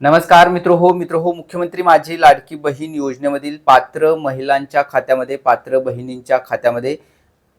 नमस्कार मित्र हो मित्र हो मुख्यमंत्री माझी लाडकी बहीण योजनेमधील पात्र महिलांच्या खात्यामध्ये पात्र बहिणींच्या खात्यामध्ये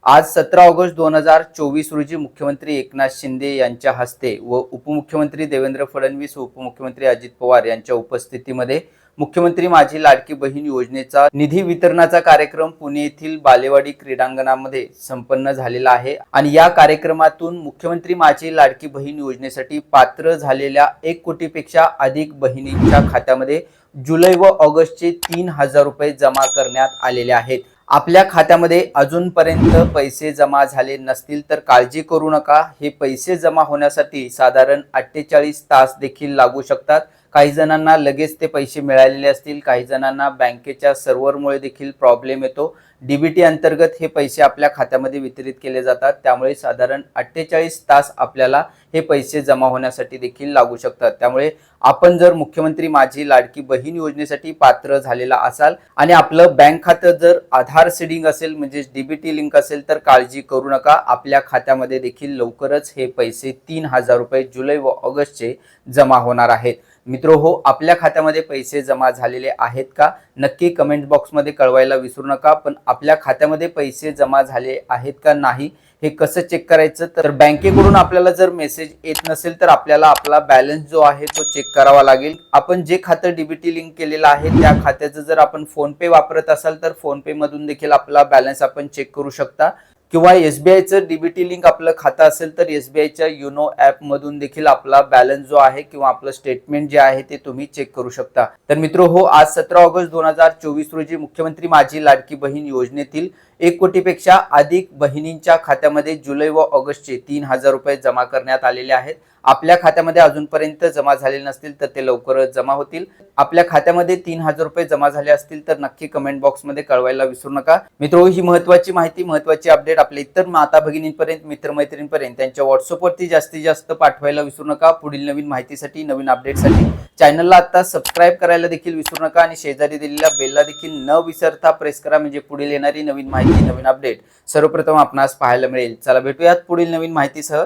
आज सतरा ऑगस्ट दोन हजार चोवीस रोजी मुख्यमंत्री एकनाथ शिंदे यांच्या हस्ते व उपमुख्यमंत्री देवेंद्र फडणवीस व उपमुख्यमंत्री अजित पवार यांच्या उपस्थितीमध्ये मुख्यमंत्री माझी लाडकी बहीण योजनेचा निधी वितरणाचा कार्यक्रम पुणे येथील बालेवाडी क्रीडांगणामध्ये संपन्न झालेला आहे. आणि या कार्यक्रमातून मुख्यमंत्री माझी लाडकी बहीण योजनेसाठी पात्र झालेल्या एक कोटीपेक्षा अधिक बहिणींच्या खात्यामध्ये जुलै व ऑगस्टचे तीन हजार रुपये जमा करण्यात आलेले आहेत. आपल्या खात्यामध्ये अजूनपर्यंत पैसे जमा झाले नसतील तर काळजी करू नका. हे पैसे जमा होण्यासाठी साधारण अठ्ठेचाळीस तास देखील लागू शकतात. काही जणांना लगेच ते पैसे मिळालेले असतील काही जणांना बँकेच्या सर्व्हरमुळे देखील प्रॉब्लेम येतो. डीबीटी अंतर्गत हे पैसे आपल्या खात्यामध्ये वितरित केले जातात. त्यामुळे साधारण अठ्ठेचाळीस तास आपल्याला हे पैसे जमा होण्यासाठी देखील लागू शकतात. त्यामुळे आपण जर मुख्यमंत्री माझी लाडकी बहीण योजनेसाठी पात्र झालेला असाल आणि आपलं बँक खातं जर आधार सीडिंग असेल म्हणजे डीबीटी लिंक असेल तर काळजी करू नका. आपल्या खात्यामध्ये देखील लवकरच हे पैसे तीन हजार रुपये जुलै व ऑगस्टचे जमा होणार आहेत. मित्र हो आपल्या खात्यामध्ये पैसे जमा झालेले आहेत का? नक्की कमेंट बॉक्समध्ये कळवायला विसरू नका पण आपल्या खात्यामध्ये पैसे जमा झाले आहेत का नाही हे कसं चेक करायचं? तर बँकेकडून आपल्याला जर मेसेज येत नसेल तर आपल्याला आपला बॅलन्स जो आहे तो चेक करावा लागेल. आपण जे खातं डीबीटी लिंक केलेलं आहे त्या खात्याचं जर आपण फोन पे वापरत असाल तर फोन पे मधून देखील आपला बॅलन्स आपण चेक करू शकता. किंवा एसबीआयचं डीबीटी लिंक आपलं खातं असेल तर एसबीआयच्या युनो ऍप मधून देखील आपला बॅलन्स जो आहे किंवा आपलं स्टेटमेंट जे आहे ते तुम्ही चेक करू शकता. तर मित्र हो आज सतरा ऑगस्ट दोन हजार चोवीस रोजी मुख्यमंत्री माझी लाडकी बहीण योजनेतील एक कोटीपेक्षा अधिक बहिणींच्या खात्यामध्ये जुलै व ऑगस्टचे तीन हजार रुपये जमा करण्यात आलेले आहेत. आपल्या खात्यामध्ये अजूनपर्यंत जमा झाले नसतील तर ते लवकरच जमा होतील. आपल्या खात्यामध्ये तीन हजार रुपये जमा झाले असतील तर नक्की कमेंट बॉक्समध्ये कळवायला विसरू नका. मित्र ही महत्वाची माहिती महत्वाची अपडेट आपल्या इतर माता भगिनींपर्यंत मित्रमैत्रिणींपर्यंत त्यांच्या व्हॉट्सअपवरती जास्तीत जास्त पाठवायला विसरू नका. पुढील नवीन माहितीसाठी नवीन अपडेटसाठी चॅनलला आता सबस्क्राईब करायला देखील विसरू नका आणि शेजारी दिलेल्या बेलला देखील न विसरता प्रेस करा. म्हणजे पुढील येणारी नवीन माहिती नवीन अपडेट सर्वप्रथम आपणास पाहायला मिळेल. चला भेटूयात पुढील नवीन माहितीसह.